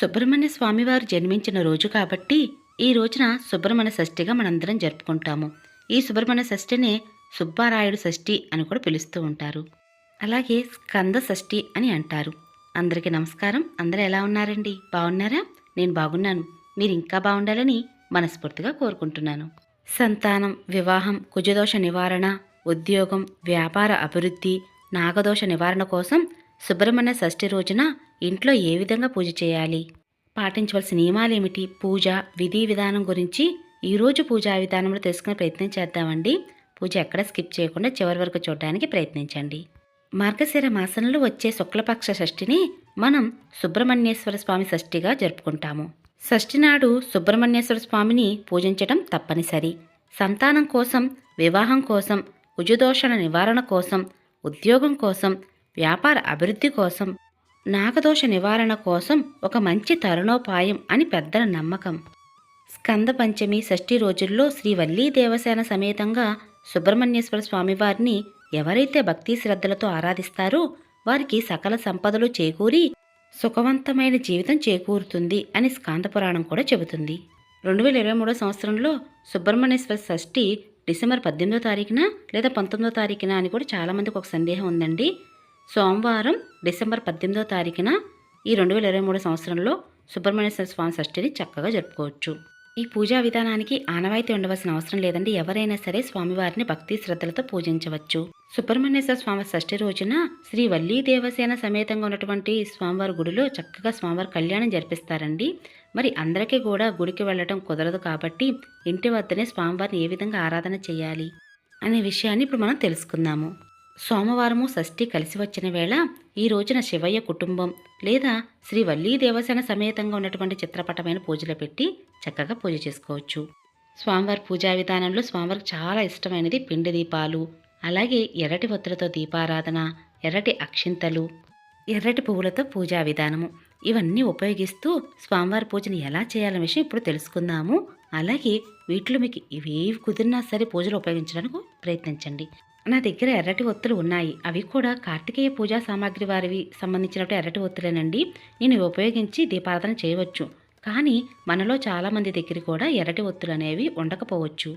సుబ్రహ్మణ్య స్వామివారు జన్మించిన రోజు కాబట్టి ఈ రోజున సుబ్రహ్మణ్య షష్ఠిగా మనందరం జరుపుకుంటాము. ఈ సుబ్రహ్మణ్య షష్ఠిని సుబ్బారాయుడు షష్ఠి అని కూడా పిలుస్తూ ఉంటారు. అలాగే స్కంద షష్ఠి అని అంటారు. అందరికీ నమస్కారం. అందరూ ఎలా ఉన్నారండి? బాగున్నారా? నేను బాగున్నాను. మీరు ఇంకా బాగుండాలని మనస్ఫూర్తిగా కోరుకుంటున్నాను. సంతానం వివాహం కుజదోష నివారణ ఉద్యోగం వ్యాపార అభివృద్ధి నాగదోష నివారణ కోసం సుబ్రహ్మణ్య షష్ఠి రోజున ఇంట్లో ఏ విధంగా పూజ చేయాలి? పాటించవలసిన నియమాలేమిటి? పూజ విధి విధానం గురించి ఈరోజు పూజా విధానంలో తెలుసుకునే ప్రయత్నం చేద్దామండి. పూజ ఎక్కడ స్కిప్ చేయకుండా చివరి వరకు చూడడానికి ప్రయత్నించండి. మార్గశిర మాసంలో వచ్చే శుక్లపక్ష షష్ఠిని మనం సుబ్రహ్మణ్యేశ్వర స్వామి షష్ఠిగా జరుపుకుంటాము. షష్ఠి నాడు సుబ్రహ్మణ్యేశ్వర స్వామిని పూజించడం తప్పనిసరి. సంతానం కోసం వివాహం కోసం ఉజుదోషణ నివారణ కోసం ఉద్యోగం కోసం వ్యాపార అభివృద్ధి కోసం నాగదోష నివారణ కోసం ఒక మంచి తరుణోపాయం అని పెద్దల నమ్మకం. స్కంద పంచమి షష్ఠి రోజుల్లో శ్రీ వల్లీ దేవసేన సమేతంగా సుబ్రహ్మణ్యేశ్వర స్వామివారిని ఎవరైతే భక్తి శ్రద్ధలతో ఆరాధిస్తారో వారికి సకల సంపదలు చేకూరి సుఖవంతమైన జీవితం చేకూరుతుంది అని స్కాంద పురాణం కూడా చెబుతుంది. రెండు వేల ఇరవై మూడో సంవత్సరంలో సుబ్రహ్మణ్యేశ్వర షష్ఠి డిసెంబర్ పద్దెనిమిదో తారీఖున లేదా పంతొమ్మిదో తారీఖున అని కూడా చాలామందికి ఒక సందేహం ఉందండి. సోమవారం డిసెంబర్ పద్దెనిమిదో తారీఖున ఈ రెండు వేల ఇరవై మూడు సంవత్సరంలో సుబ్రహ్మణ్యేశ్వర స్వామి షష్ఠిని చక్కగా జరుపుకోవచ్చు. ఈ పూజా విధానానికి ఆనవాయితీ ఉండవలసిన అవసరం లేదండి. ఎవరైనా సరే స్వామివారిని భక్తి శ్రద్ధలతో పూజించవచ్చు. సుబ్రహ్మణ్యేశ్వర స్వామి షష్ఠి రోజున శ్రీ వల్లీ దేవసేన సమేతంగా ఉన్నటువంటి స్వామివారి గుడిలో చక్కగా స్వామివారి కళ్యాణం జరిపిస్తారండి. మరి అందరికీ కూడా గుడికి వెళ్ళటం కుదరదు కాబట్టి ఇంటి వద్దనే స్వామివారిని ఏ విధంగా ఆరాధన చేయాలి అనే విషయాన్ని ఇప్పుడు మనం తెలుసుకుందాము. సోమవారము షష్ఠి కలిసి వచ్చిన వేళ ఈ రోజున శివయ్య కుటుంబం లేదా శ్రీ వల్లీ దేవసేన సమేతంగా ఉన్నటువంటి చిత్రపటమైన పూజలు పెట్టి చక్కగా పూజ చేసుకోవచ్చు. స్వామివారి పూజా విధానంలో స్వామివారికి చాలా ఇష్టమైనది పిండి దీపాలు అలాగే ఎర్రటి ఒత్తులతో దీపారాధన ఎర్రటి అక్షింతలు ఎర్రటి పువ్వులతో పూజా విధానము. ఇవన్నీ ఉపయోగిస్తూ స్వామివారి పూజను ఎలా చేయాలనే విషయం ఇప్పుడు తెలుసుకుందాము. అలాగే వీటిలో మీకు ఇవేవి కుదిరినా సరే పూజలు ఉపయోగించడానికి ప్రయత్నించండి. నా దగ్గర ఎర్రటి ఒత్తులు ఉన్నాయి. అవి కూడా కార్తికేయ పూజా సామాగ్రి వారివి. సంబంధించినట్టు ఎర్రటి ఒత్తులేనండి. నేను ఉపయోగించి దీపారాధన చేయవచ్చు. కానీ మనలో చాలామంది దగ్గర కూడా ఎర్రటి ఒత్తులు అనేవి ఉండకపోవచ్చు.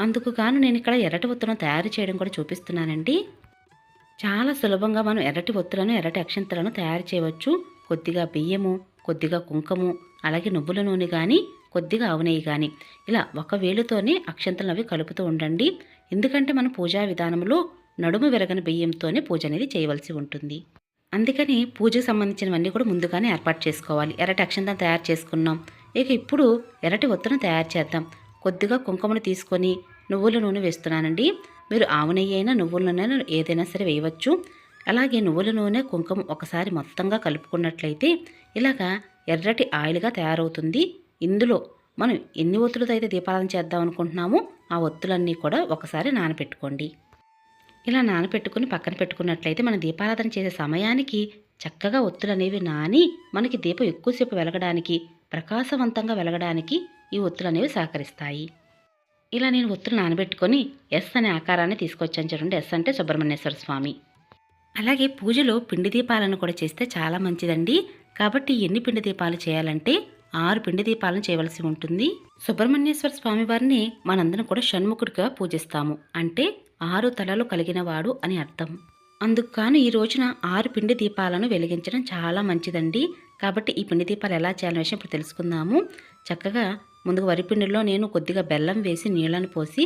అందుకు గాను నేను ఇక్కడ ఎర్రటి ఒత్తులను తయారు చేయడం కూడా చూపిస్తున్నానండి. చాలా సులభంగా మనం ఎర్రటి ఒత్తులను ఎర్రటి అక్షంతలను తయారు చేయవచ్చు. కొద్దిగా బియ్యము కొద్దిగా కుంకము అలాగే నువ్వుల నూనె కానీ కొద్దిగా ఆవు కానీ ఇలా ఒక వేలుతోనే అక్షంతలను అవి కలుపుతూ ఉండండి. ఎందుకంటే మన పూజా విధానంలో నడుము విరగని బియ్యంతోనే పూజ అనేది చేయవలసి ఉంటుంది. అందుకని పూజకు సంబంధించినవన్నీ కూడా ముందుగానే ఏర్పాటు చేసుకోవాలి. ఎర్రటి అక్షంతం తయారు చేసుకున్నాం. ఇక ఇప్పుడు ఎరటి ఒత్తును తయారు చేద్దాం. కొద్దిగా కుంకుమను తీసుకొని నువ్వుల నూనె వేస్తున్నానండి. మీరు ఆవు నెయ్యి అయినా నువ్వుల నూనె ఏదైనా సరే వేయవచ్చు. అలాగే నువ్వుల నూనె కుంకుమ ఒకసారి మొత్తంగా కలుపుకున్నట్లయితే ఇలాగా ఎర్రటి ఆయిల్గా తయారవుతుంది. ఇందులో మనం ఎన్ని ఒత్తులతో అయితే దీపారాధన చేద్దాం అనుకుంటున్నామో ఆ ఒత్తులన్నీ కూడా ఒకసారి నానపెట్టుకోండి. ఇలా నానపెట్టుకుని పక్కన పెట్టుకున్నట్లయితే మన దీపారాధన చేసే సమయానికి చక్కగా ఒత్తులు అనేవి నాని మనకి దీపం ఎక్కువసేపు వెలగడానికి ప్రకాశవంతంగా వెలగడానికి ఈ ఒత్తులు అనేవి సహకరిస్తాయి. ఇలా నేను ఒత్తులు నానబెట్టుకొని ఎస్ అనే ఆకారాన్ని తీసుకొచ్చాను చూడండి. ఎస్ అంటే సుబ్రహ్మణ్యేశ్వర స్వామి. అలాగే పూజలో పిండి దీపాలను కూడా చేస్తే చాలా మంచిదండి. కాబట్టి ఎన్ని పిండి దీపాలు చేయాలంటే ఆరు పిండి దీపాలను చేయవలసి ఉంటుంది. సుబ్రహ్మణ్యేశ్వర స్వామి వారిని మనందరం కూడా షణ్ముఖుడిగా పూజిస్తాము. అంటే ఆరు తలలు కలిగిన వాడు అని అర్థం. అందుకు కాను ఈ రోజున ఆరు పిండి దీపాలను వెలిగించడం చాలా మంచిదండి. కాబట్టి ఈ పిండి దీపాలు ఎలా చేయాలనే విషయం ఇప్పుడు తెలుసుకుందాము. చక్కగా ముందుగా వరిపిండిలో నేను కొద్దిగా బెల్లం వేసి నీళ్ళను పోసి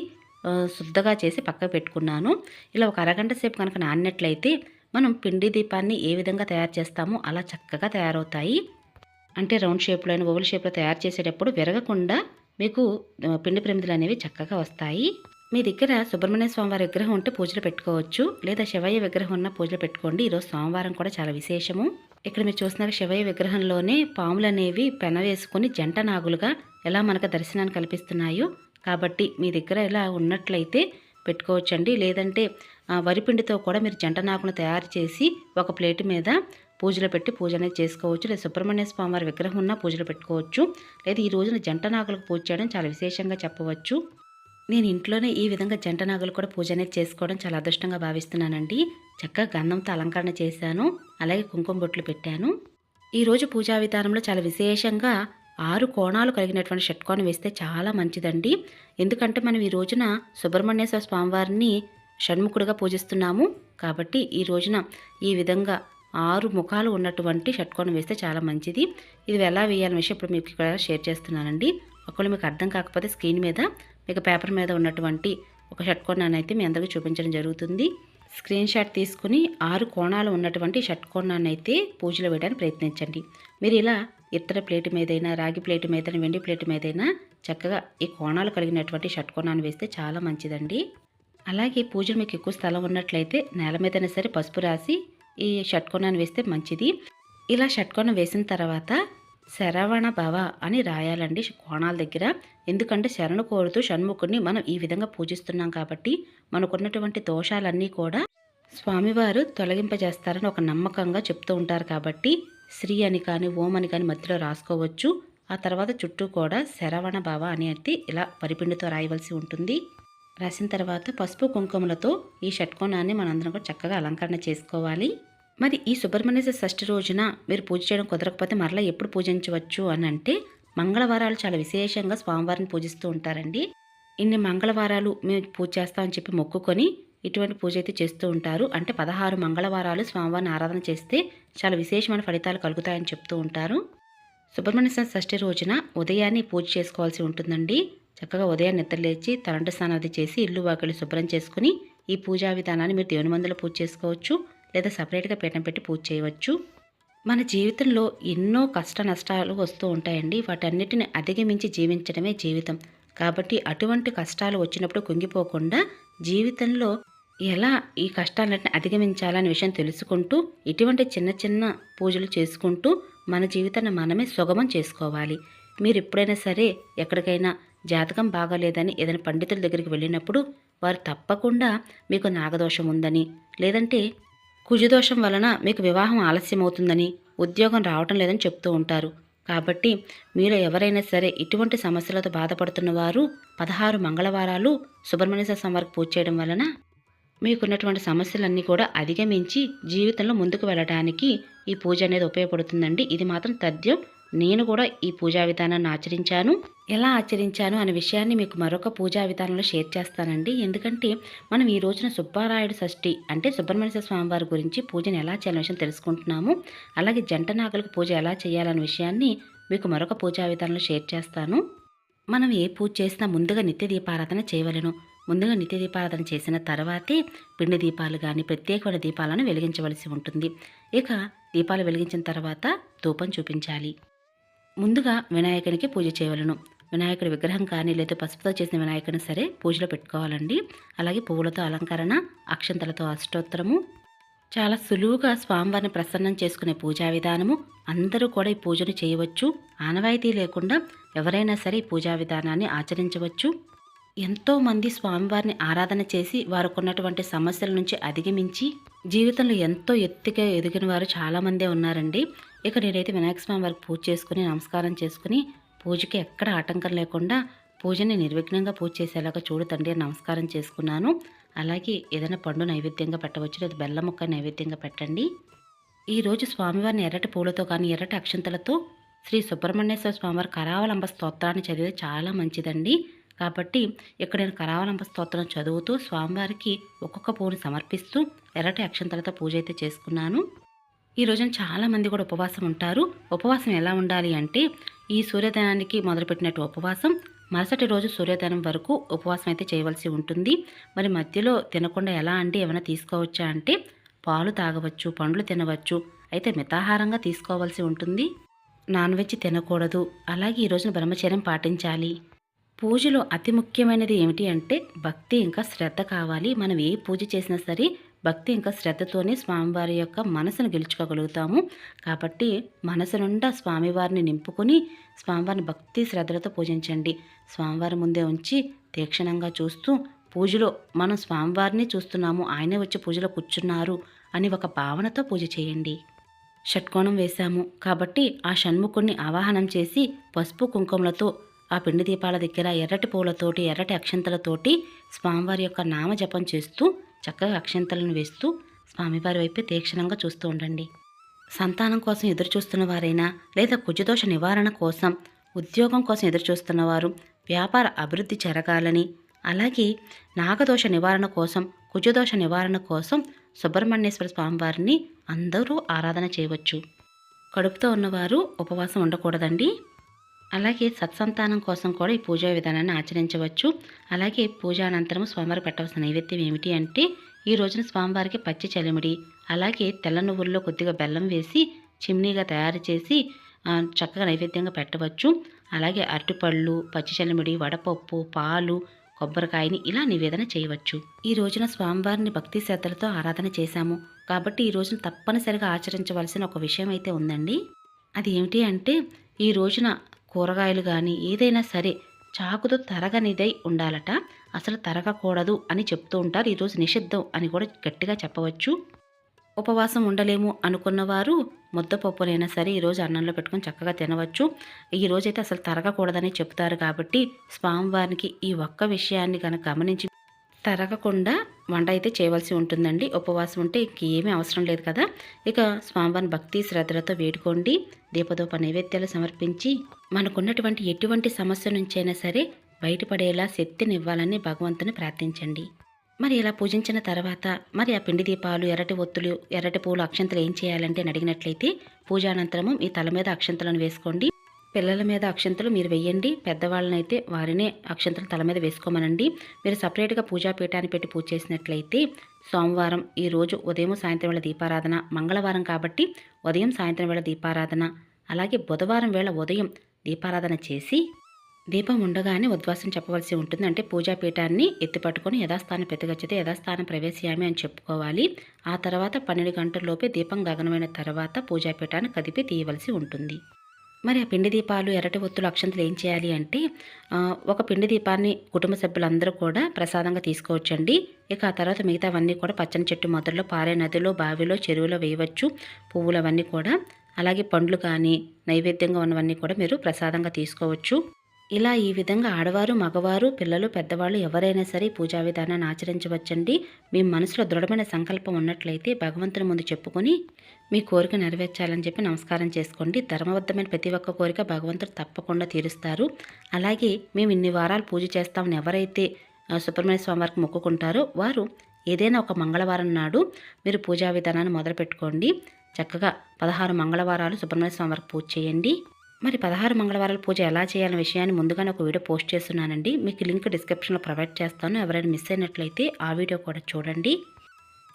శుద్ధగా చేసి పక్కకు పెట్టుకున్నాను. ఇలా ఒక అరగంట సేపు కనుక నానినట్లయితే మనం పిండి దీపాన్ని ఏ విధంగా తయారు చేస్తామో అలా చక్కగా తయారవుతాయి. అంటే రౌండ్ షేప్లో అయినా ఓవల్ షేప్లో తయారు చేసేటప్పుడు విరగకుండా మీకు పిండి ప్రమిదలు అనేవి చక్కగా వస్తాయి. మీ దగ్గర సుబ్రహ్మణ్య స్వామివారి విగ్రహం ఉంటే పూజలు పెట్టుకోవచ్చు. లేదా శివయ్య విగ్రహం ఉన్న పూజలు పెట్టుకోండి. ఈరోజు సోమవారం కూడా చాలా విశేషము. ఇక్కడ మీరు చూస్తున్నారు శివయ్య విగ్రహంలోనే పాములు అనేవి పెన వేసుకొని జంట నాగులుగా ఎలా మనకు దర్శనాన్ని కల్పిస్తున్నాయో. కాబట్టి మీ దగ్గర ఇలా ఉన్నట్లయితే పెట్టుకోవచ్చండి. లేదంటే వరిపిండితో కూడా మీరు జంట నాగును తయారు చేసి ఒక ప్లేట్ మీద పూజలు పెట్టి పూజ అనేది చేసుకోవచ్చు. లేదా సుబ్రహ్మణ్య స్వామి వారి విగ్రహం ఉన్న పూజలు పెట్టుకోవచ్చు. లేదా ఈ రోజున జంట నాగులకు పూజ చేయడం చాలా విశేషంగా చెప్పవచ్చు. నేను ఇంట్లోనే ఈ విధంగా జంట నాగులు కూడా పూజ అనేది చేసుకోవడం చాలా అదృష్టంగా భావిస్తున్నానండి. చక్కగా గంధంతో అలంకరణ చేశాను. అలాగే కుంకుమ బొట్లు పెట్టాను. ఈరోజు పూజా విధానంలో చాలా విశేషంగా ఆరు కోణాలు కలిగినటువంటి షట్కోణం వేస్తే చాలా మంచిదండి. ఎందుకంటే మనం ఈ రోజున సుబ్రహ్మణ్యేశ్వర స్వామివారిని షణ్ముఖుడుగా పూజిస్తున్నాము. కాబట్టి ఈ రోజున ఈ విధంగా ఆరు ముఖాలు ఉన్నటువంటి షట్కోణం వేస్తే చాలా మంచిది. ఇది ఎలా వేయాలనే విషయం ఇప్పుడు మీకు ఇక్కడ షేర్ చేస్తున్నానండి. ఒకవేళ మీకు అర్థం కాకపోతే స్క్రీన్ మీద మీకు పేపర్ మీద ఉన్నటువంటి ఒక షట్కోణాన్ని అయితే మీ అందరికీ చూపించడం జరుగుతుంది. స్క్రీన్ షాట్ తీసుకుని ఆరు కోణాలు ఉన్నటువంటి షట్కోణాన్ని అయితే పూజలో వేయడానికి ప్రయత్నించండి. మీరు ఇలా ఇత్తడి ప్లేట్ మీదైనా రాగి ప్లేట్ మీదైనా వెండి ప్లేట్ మీదైనా చక్కగా ఈ కోణాలు కలిగినటువంటి షట్కోణాన్ని వేస్తే చాలా మంచిదండి. అలాగే పూజలు మీకు ఎక్కువ స్థలం ఉన్నట్లయితే నేల మీదైనా సరే పసుపు రాసి ఈ షట్కోణాన్ని వేస్తే మంచిది. ఇలా షట్కోణం వేసిన తర్వాత శరవణ భవ అని రాయాలండి కోణాల దగ్గర. ఎందుకంటే శరణు కోరుతూ షణ్ముఖుడిని మనం ఈ విధంగా పూజిస్తున్నాం కాబట్టి మనకున్నటువంటి దోషాలన్నీ కూడా స్వామివారు తొలగింపజేస్తారని ఒక నమ్మకంగా చెప్తూ ఉంటారు కాబట్టి శ్రీ అని కానీ ఓం అని కానీ మధ్యలో రాసుకోవచ్చు. ఆ తర్వాత చుట్టూ కూడా శరవణ భవ అని అయితే ఇలా పరిపిండితో రాయవలసి ఉంటుంది. రాసిన తర్వాత పసుపు కుంకుమలతో ఈ షట్కోణాన్ని మనందరం కూడా చక్కగా అలంకరణ చేసుకోవాలి. మరి ఈ సుబ్రహ్మణ్య షష్ఠి రోజున మీరు పూజ చేయడం కుదరకపోతే మరలా ఎప్పుడు పూజించవచ్చు అని అంటే మంగళవారాలు చాలా విశేషంగా స్వామివారిని పూజిస్తూ ఉంటారండి. ఇన్ని మంగళవారాలు మేము పూజ చేస్తామని చెప్పి మొక్కుకొని ఇటువంటి పూజ అయితే చేస్తూ ఉంటారు. అంటే పదహారు మంగళవారాలు స్వామివారిని ఆరాధన చేస్తే చాలా విశేషమైన ఫలితాలు కలుగుతాయని చెప్తూ ఉంటారు. సుబ్రహ్మణ్య షష్ఠి రోజున ఉదయాన్నే పూజ చేసుకోవాల్సి ఉంటుందండి. చక్కగా ఉదయం నిద్రలేచి తరంట స్నానం అది చేసి ఇల్లు వాకిలి శుభ్రం చేసుకుని ఈ పూజా విధానాన్ని మీరు దేవుని మందులో పూజ చేసుకోవచ్చు లేదా సపరేట్గా పీఠం పెట్టి పూజ చేయవచ్చు. మన జీవితంలో ఎన్నో కష్ట నష్టాలు వస్తూ ఉంటాయండి. వాటన్నిటిని అధిగమించి జీవించడమే జీవితం. కాబట్టి అటువంటి కష్టాలు వచ్చినప్పుడు కుంగిపోకుండా జీవితంలో ఎలా ఈ కష్టాలన్నింటిని అధిగమించాలనే విషయం తెలుసుకుంటూ ఇటువంటి చిన్న చిన్న పూజలు చేసుకుంటూ మన జీవితాన్ని మనమే సుగమం చేసుకోవాలి. మీరు ఎప్పుడైనా సరే ఎక్కడికైనా జాతకం బాగాలేదని ఏదైనా పండితుల దగ్గరికి వెళ్ళినప్పుడు వారు తప్పకుండా మీకు నాగదోషం ఉందని లేదంటే కుజదోషం వలన మీకు వివాహం ఆలస్యం అవుతుందని ఉద్యోగం రావటం లేదని చెప్తూ ఉంటారు. కాబట్టి మీరు ఎవరైనా సరే ఇటువంటి సమస్యలతో బాధపడుతున్న వారు పదహారు మంగళవారాలు సుబ్రహ్మణ్య స్వామివారికి పూజ చేయడం వలన మీకున్నటువంటి సమస్యలన్నీ కూడా అధిగమించి జీవితంలో ముందుకు వెళ్ళడానికి ఈ పూజ అనేది ఉపయోగపడుతుందండి. ఇది మాత్రం తథ్యం. నేను కూడా ఈ పూజా విధానాన్ని ఆచరించాను. ఎలా ఆచరించాను అనే విషయాన్ని మీకు మరొక పూజా విధానంలో షేర్ చేస్తానండి. ఎందుకంటే మనం ఈ రోజున సుబ్బారాయుడు షష్ఠి అంటే సుబ్రహ్మణ్య స్వామి వారి గురించి పూజను ఎలా చేయాలనే విషయం తెలుసుకుంటున్నాము. అలాగే జంట నాగలకు పూజ ఎలా చేయాలనే విషయాన్ని మీకు మరొక పూజా విధానంలో షేర్ చేస్తాను. మనం ఏ పూజ చేసినా ముందుగా నిత్య దీపారాధన చేయవలను. ముందుగా నిత్య దీపారాధన చేసిన తర్వాతే పిండి దీపాలు కానీ ప్రత్యేకమైన దీపాలను వెలిగించవలసి ఉంటుంది. ఇక దీపాలు వెలిగించిన తర్వాత ధూపం చూపించాలి. ముందుగా వినాయకునికి పూజ చేయవలను. వినాయకుడి విగ్రహం కానీ లేదా పసుపుతో చేసిన వినాయకుని సరే పూజలో పెట్టుకోవాలండి. అలాగే పువ్వులతో అలంకరణ అక్షంతలతో అష్టోత్తరము. చాలా సులువుగా స్వామివారిని ప్రసన్నం చేసుకునే పూజా విధానము. అందరూ కూడా ఈ పూజను చేయవచ్చు. ఆనవాయితీ లేకుండా ఎవరైనా సరే ఈ పూజా విధానాన్ని ఆచరించవచ్చు. ఎంతోమంది స్వామివారిని ఆరాధన చేసి వారికున్నటువంటి సమస్యల నుంచి అధిగమించి జీవితంలో ఎంతో ఎత్తుగా ఎదిగిన వారు చాలామందే ఉన్నారండి. ఇక నేనైతే వినాయక స్వామి వారికి పూజ చేసుకుని నమస్కారం చేసుకుని పూజకి ఎక్కడ ఆటంకం లేకుండా పూజని నిర్విఘ్నంగా పూజ చేసేలాగా చూడు తండ్రి నమస్కారం చేసుకున్నాను. అలాగే ఏదైనా పండు నైవేద్యంగా పెట్టవచ్చు లేదా బెల్లం ముక్క నైవేద్యంగా పెట్టండి. ఈరోజు స్వామివారిని ఎర్రటి పూలతో కానీ ఎర్రటి అక్షంతలతో శ్రీ సుబ్రహ్మణ్యేశ్వర స్వామివారి కరావలంబ స్తోత్రాన్ని చదివితే చాలా మంచిదండి. కాబట్టి ఇక్కడ నేను కరావలంబ స్తోత్రం చదువుతూ స్వామివారికి ఒక్కొక్క పూని సమర్పిస్తూ ఎర్రటి అక్షంతలతో పూజ అయితే చేసుకున్నాను. ఈ రోజున చాలామంది కూడా ఉపవాసం ఉంటారు. ఉపవాసం ఎలా ఉండాలి అంటే ఈ సూర్యోదయానికి మొదలుపెట్టినట్టు ఉపవాసం మరుసటి రోజు సూర్యోదయం వరకు ఉపవాసం అయితే చేయవలసి ఉంటుంది. మరి మధ్యలో తినకుండా ఎలా అండి ఏమైనా తీసుకోవచ్చా అంటే పాలు తాగవచ్చు పండ్లు తినవచ్చు అయితే మితాహారంగా తీసుకోవాల్సి ఉంటుంది. నాన్ వెజ్ తినకూడదు. అలాగే ఈ రోజున బ్రహ్మచర్యం పాటించాలి. పూజలో అతి ముఖ్యమైనది ఏమిటి అంటే భక్తి ఇంకా శ్రద్ధ కావాలి. మనం ఏ పూజ చేసినా సరే భక్తి ఇంకా శ్రద్ధతోనే స్వామివారి యొక్క మనసును గెలుచుకోగలుగుతాము. కాబట్టి మనసు నుండా స్వామివారిని నింపుకొని స్వామివారిని భక్తి శ్రద్ధలతో పూజించండి. స్వామివారి ముందే ఉంచి తీక్షణంగా చూస్తూ పూజలో మనం స్వామివారిని చూస్తున్నాము ఆయనే వచ్చి పూజలో కూర్చున్నారు అని ఒక భావనతో పూజ చేయండి. షట్కోణం వేశాము. కాబట్టి ఆ షణ్ముఖుణ్ణి ఆవాహనం చేసి పసుపు కుంకుమలతో ఆ పిండి దీపాల దగ్గర ఎర్రటి పూలతోటి ఎర్రటి అక్షంతలతోటి స్వామివారి యొక్క నామజపం చేస్తూ చక్కగా అక్షంతలను వేస్తూ స్వామివారి వైపు తీక్షణంగా చూస్తూ ఉండండి. సంతానం కోసం ఎదురు చూస్తున్న వారైనా లేదా కుజదోష నివారణ కోసం ఉద్యోగం కోసం ఎదురు చూస్తున్నవారు వ్యాపార అభివృద్ధి జరగాలని అలాగే నాగదోష నివారణ కోసం కుజదోష నివారణ కోసం సుబ్రహ్మణ్యేశ్వర స్వామివారిని అందరూ ఆరాధన చేయవచ్చు. కడుపుతో ఉన్నవారు ఉపవాసం ఉండకూడదండి. అలాగే సత్సంతానం కోసం కూడా ఈ పూజా విధానాన్ని ఆచరించవచ్చు. అలాగే పూజా అనంతరం స్వామివారి పెట్టవలసిన నైవేద్యం ఏమిటి అంటే ఈ రోజున స్వామివారికి పచ్చి చలిమిడి అలాగే తెల్ల నువ్వుల్లో కొద్దిగా బెల్లం వేసి చిమ్నీగా తయారు చేసి చక్కగా నైవేద్యంగా పెట్టవచ్చు. అలాగే అరటిపళ్ళు పచ్చి చలిమిడి వడపప్పు పాలు కొబ్బరికాయని ఇలా నివేదన చేయవచ్చు. ఈ రోజున స్వామివారిని భక్తి శ్రద్ధలతో ఆరాధన చేశాము. కాబట్టి ఈ రోజున తప్పనిసరిగా ఆచరించవలసిన ఒక విషయం అయితే ఉందండి. అది ఏమిటి అంటే ఈ రోజున కూరగాయలు కానీ ఏదైనా సరే చాకుతో తరగనిదై ఉండాలట. అసలు తరగకూడదు అని చెప్తూ ఉంటారు. ఈరోజు నిషిద్ధం అని కూడా గట్టిగా చెప్పవచ్చు. ఉపవాసం ఉండలేము అనుకున్నవారు ముద్దపప్పునైనా సరే ఈరోజు అన్నంలో పెట్టుకొని చక్కగా తినవచ్చు. ఈరోజైతే అసలు తరగకూడదని చెప్తారు కాబట్టి స్వామివారికి ఈ ఒక్క విషయాన్ని కనుక గమనించి తరగకుండా వంట అయితే చేయవలసి ఉంటుందండి. ఉపవాసం ఉంటే ఇంక ఏమీ అవసరం లేదు కదా. ఇక స్వామివారిని భక్తి శ్రద్ధలతో వేడుకోండి. దీపదోప నైవేద్యాలు సమర్పించి మనకున్నటువంటి ఎటువంటి సమస్య నుంచైనా సరే బయటపడేలా శక్తిని ఇవ్వాలని భగవంతుని ప్రార్థించండి. మరి ఇలా పూజించిన తర్వాత మరి ఆ పిండి దీపాలు ఎర్రటి ఒత్తులు ఎర్రటి పూలు అక్షంతలు ఏం చేయాలంటే అని అడిగినట్లయితే పూజానంతరము మీ తల మీద అక్షంతలను వేసుకోండి. పిల్లల మీద అక్షంతలు మీరు వెయ్యండి. పెద్దవాళ్ళనైతే వారినే అక్షంతలు తల మీద వేసుకోమనండి. మీరు సపరేట్గా పూజా పీఠాన్ని పెట్టి పూజ చేసినట్లయితే సోమవారం ఈరోజు ఉదయం సాయంత్రం వేళ దీపారాధన మంగళవారం కాబట్టి ఉదయం సాయంత్రం వేళ దీపారాధన అలాగే బుధవారం వేళ ఉదయం దీపారాధన చేసి దీపం ఉండగానే ఉద్వాసం చెప్పవలసి ఉంటుంది. అంటే పూజా పీఠాన్ని ఎత్తిపట్టుకొని యథాస్థానం పెతగచ్చితే యథాస్థానం ప్రవేశయామి అని చెప్పుకోవాలి. ఆ తర్వాత పన్నెండు గంటల్లోపే దీపం గగనమైన తర్వాత పూజా పీఠాన్ని కదిపి తీయవలసి ఉంటుంది. మరి ఆ పిండి దీపాలు ఎర్రటి ఒత్తులు అక్షంతలు ఏం చేయాలి అంటే ఒక పిండి దీపాన్ని కుటుంబ సభ్యులందరూ కూడా ప్రసాదంగా తీసుకోవచ్చండి. ఇక ఆ తర్వాత మిగతావన్నీ కూడా పచ్చని చెట్టు మొదల్లో పారే నదిలో బావిలో చెరువులో వేయవచ్చు. పువ్వులు అవన్నీ కూడా అలాగే పండ్లు కానీ నైవేద్యంగా ఉన్నవన్నీ కూడా మీరు ప్రసాదంగా తీసుకోవచ్చు. ఇలా ఈ విధంగా ఆడవారు మగవారు పిల్లలు పెద్దవాళ్ళు ఎవరైనా సరే పూజా విధానాన్ని ఆచరించవచ్చండి. మీ మనసులో దృఢమైన సంకల్పం ఉన్నట్లయితే భగవంతుని ముందు చెప్పుకొని మీ కోరిక నెరవేర్చాలని చెప్పి నమస్కారం చేసుకోండి. ధర్మబద్ధమైన ప్రతి ఒక్క కోరిక భగవంతుడు తప్పకుండా తీరుస్తారు. అలాగే మేము ఇన్ని వారాలు పూజ చేస్తామని ఎవరైతే సుబ్రహ్మణ్య స్వామి వారికి మొక్కుకుంటారో వారు ఏదైనా ఒక మంగళవారం నాడు మీరు పూజా విధానాన్ని మొదలు పెట్టుకోండి చక్కగా పదహారు మంగళవారాలు సుబ్రహ్మణ్య స్వామి వారికి పూజ చేయండి. మరి పదహారు మంగళవారాల పూజ ఎలా చేయాలనే విషయాన్ని ముందుగానే ఒక వీడియో పోస్ట్ చేస్తున్నానండి. మీకు లింక్ డిస్క్రిప్షన్లో ప్రొవైడ్ చేస్తాను. ఎవరైనా మిస్ అయినట్లయితే ఆ వీడియో కూడా చూడండి.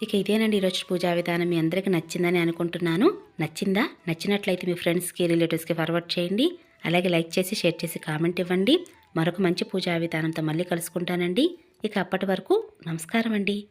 ఇక ఇదేనండి ఈరోజు పూజా విధానం. మీ అందరికీ నచ్చిందని అనుకుంటున్నాను. నచ్చిందా? నచ్చినట్లయితే మీ ఫ్రెండ్స్కి రిలేటివ్స్కి ఫార్వర్డ్ చేయండి. అలాగే లైక్ చేసి షేర్ చేసి కామెంట్ ఇవ్వండి. మరొక మంచి పూజా విధానంతో మళ్ళీ కలుసుకుంటానండి. ఇక అప్పటి వరకు నమస్కారం అండి